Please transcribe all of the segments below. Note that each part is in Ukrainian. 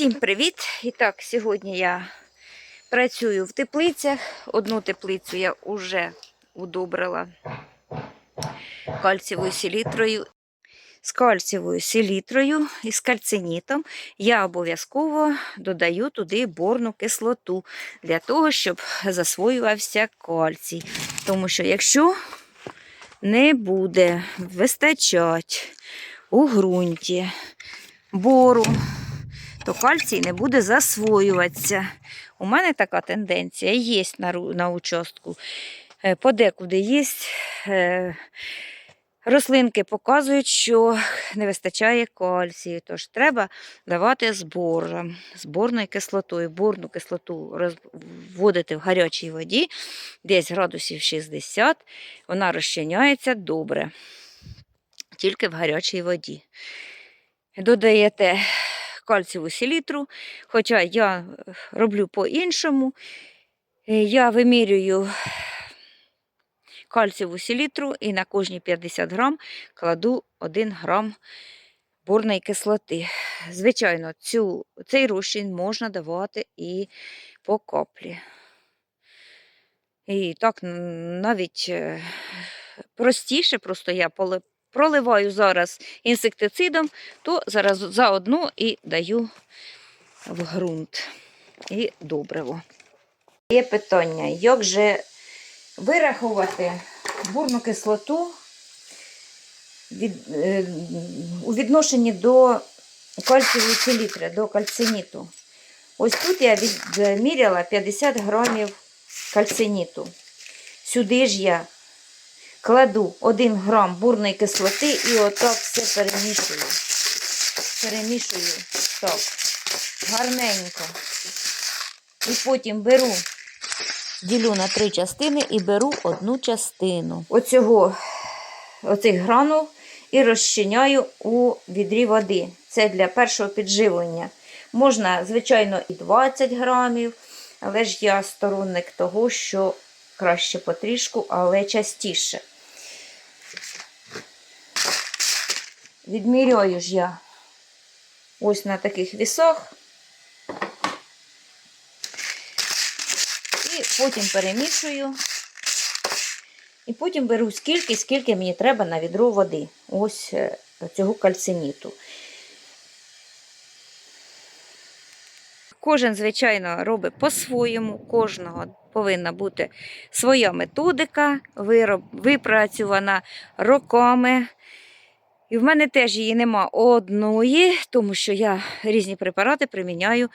Всім привіт! І так, сьогодні я працюю в теплицях. Одну теплицю я вже удобрила кальцієвою селітрою. З кальцієвою селітрою і з кальцинітом я обов'язково додаю туди борну кислоту для того, щоб засвоювався кальцій. Тому що якщо не буде вистачати у ґрунті бору, то кальцій не буде засвоюватися. У мене така тенденція є на, на участку. Е, Подекуди є. е, Рослинки показують, що не вистачає кальцію, тож треба давати збор, зборною кислотою. Борну кислоту роз- вводити в гарячій воді, десь градусів 60, вона розчиняється добре, тільки в гарячій воді. Додаєте кальцієву селітру, хоча я е, роблю по-іншому. Е, Я вимірюю кальцієву селітру і на кожні 50 грам кладу 1 грам борної кислоти. Звичайно, цю, цей розчин можна давати і по каплі. І так навіть е, простіше, просто я проливаю зараз інсектицидом, то зараз заодно і даю в ґрунт і добриво. Є питання, як же вирахувати бурну кислоту від, е, у відношенні до кальцієвої селітри, до кальциніту. Ось тут я відміряла 50 грамів кальциніту. Сюди ж я кладу 1 грам бурної кислоти і отак все перемішую. Перемішую так, гарненько. І потім беру, ділю на три частини і беру одну частину оцього, оцих гранул і розчиняю у відрі води. Це для першого підживлення. Можна, звичайно, і 20 грамів, але ж я сторонник того, що краще потрішку, але частіше. Відміряю ж я ось на таких вісах. І потім перемішую. І потім беру скільки, скільки мені треба на відро води. Ось е, цього кальциніту. Кожен, звичайно, робить по-своєму, кожного повинна бути своя методика, вироб, випрацювана роками. І в мене теж її нема одної, тому що я різні препарати приміняю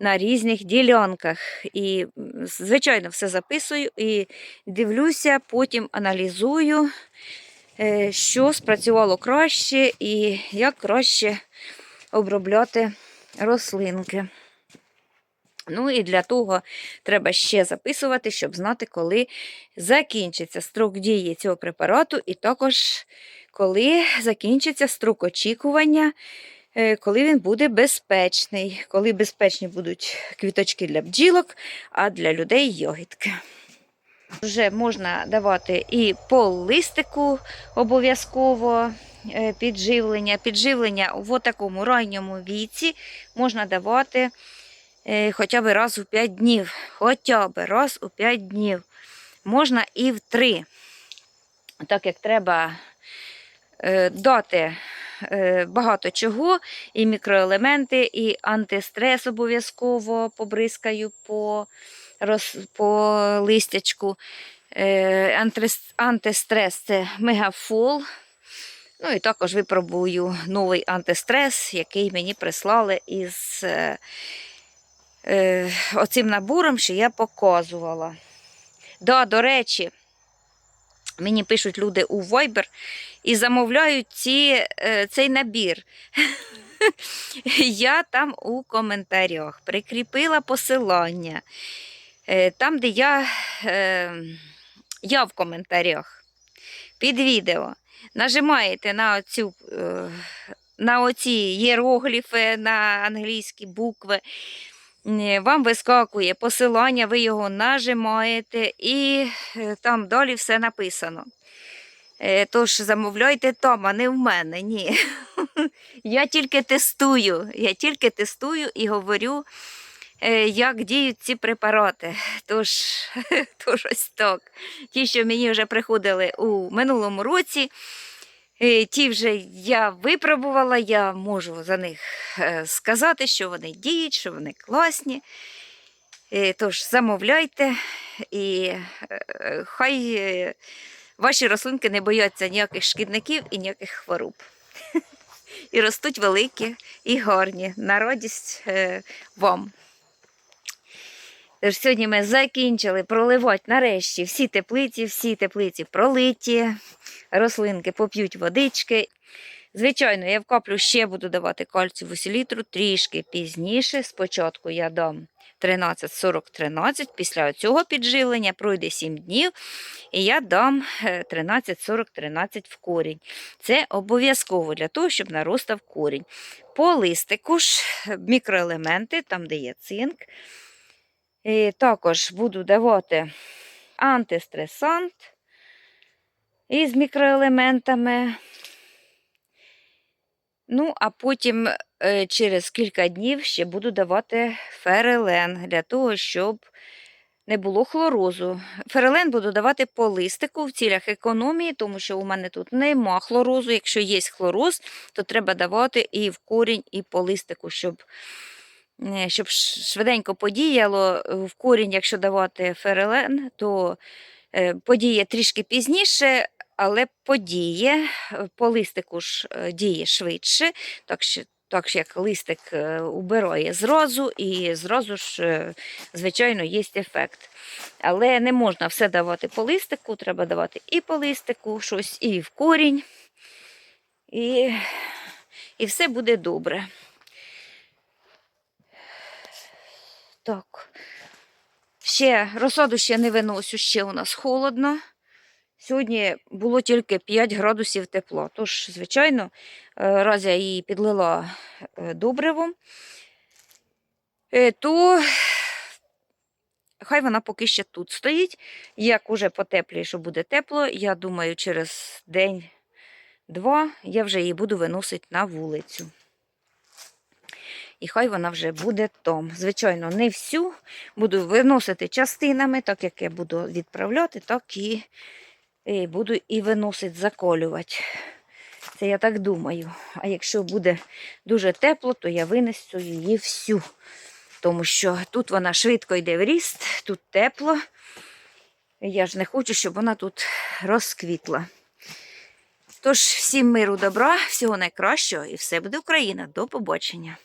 на різних ділянках. І, звичайно, все записую і дивлюся, потім аналізую, е, що спрацювало краще і як краще обробляти рослинки. Ну і для того треба ще записувати, щоб знати, коли закінчиться строк дії цього препарату, і також коли закінчиться строк очікування, е, коли він буде безпечний, коли безпечні будуть квіточки для бджілок, а для людей йогітки. Вже можна давати і по листику обов'язково е, підживлення. Підживлення в такому ранньому віці можна давати е, хоча б раз у 5 днів. Хоча б раз у 5 днів. Можна і в 3. Так як треба дати е, багато чого, і мікроелементи, і антистрес обов'язково побризкаю по, роз, по листячку. Е, Антистрес це мегафол. Ну і також випробую новий антистрес, який мені прислали із е, е, оцим набором, що я показувала. Да, до речі, мені пишуть люди у Viber і замовляють ці, е, цей набір. Я там у коментарях прикріпила посилання. Е, Там, де я, е, я в коментарях під відео нажимаєте на оцю. На оці єрогліфи, на англійські букви, вам вискакує посилання, ви його нажимаєте, і е, там далі все написано. Е, Тож замовляйте там, а не в мене. Ні. Я тільки тестую. Я тільки тестую і говорю, е, як діють ці препарати. Тож, тож ось так. Ті, що мені вже приходили у минулому році, ті вже я випробувала, я можу за них е, сказати, що вони діють, що вони класні. Е, Тож замовляйте і е, хай е, ваші рослинки не бояться ніяких шкідників і ніяких хвороб. І ростуть великі і гарні на радість е, вам. Тож сьогодні ми закінчили проливати нарешті всі теплиці, всі теплиці пролиті, рослинки поп'ють водички. Звичайно, я вкаплю ще буду давати кальцію селітру трішки пізніше. Спочатку я дам 13-40-13, після цього підживлення пройде 7 днів, і я дам е, 13-40-13 в корінь. Це обов'язково для того, щоб наростав корінь. По листику ж е, мікроелементи, там де є цинк. І також буду давати антистресант із мікроелементами. Ну, а потім е, через кілька днів ще буду давати ферелен для того, щоб не було хлорозу. Ферелен буду давати по листику в цілях економії, тому що у мене тут нема хлорозу. Якщо є хлороз, то треба давати і в корінь, і по листику, щоб, щоб швиденько подіяло. В корінь, якщо давати ферелен, то е, подіє трішки пізніше, але подіє. Е, По листику ж е, діє швидше, так що. Так як листик е, убирає зразу, і зразу ж, е, звичайно, є ефект. Але не можна все давати по листику, треба давати і по листику, щось, і в корінь, і, і все буде добре. Так. Ще розсаду ще не виносю, ще у нас холодно. Сьогодні було тільки 5 градусів тепла. Тож, звичайно, е, раз я її підлила е, добривом, е, то хай вона поки ще тут стоїть. Як уже потепліє, що буде тепло, я думаю, через день-два я вже її буду виносити на вулицю. І хай вона вже буде там. Звичайно, не всю. Буду виносити частинами, так як я буду відправляти, так і і буду і виносити, заколювати. Це я так думаю. А якщо буде дуже тепло, то я винесу її всю. Тому що тут вона швидко йде в ріст, тут тепло. Я ж не хочу, щоб вона тут розквітла. Тож, всім миру добра, всього найкращого і все буде Україна. До побачення.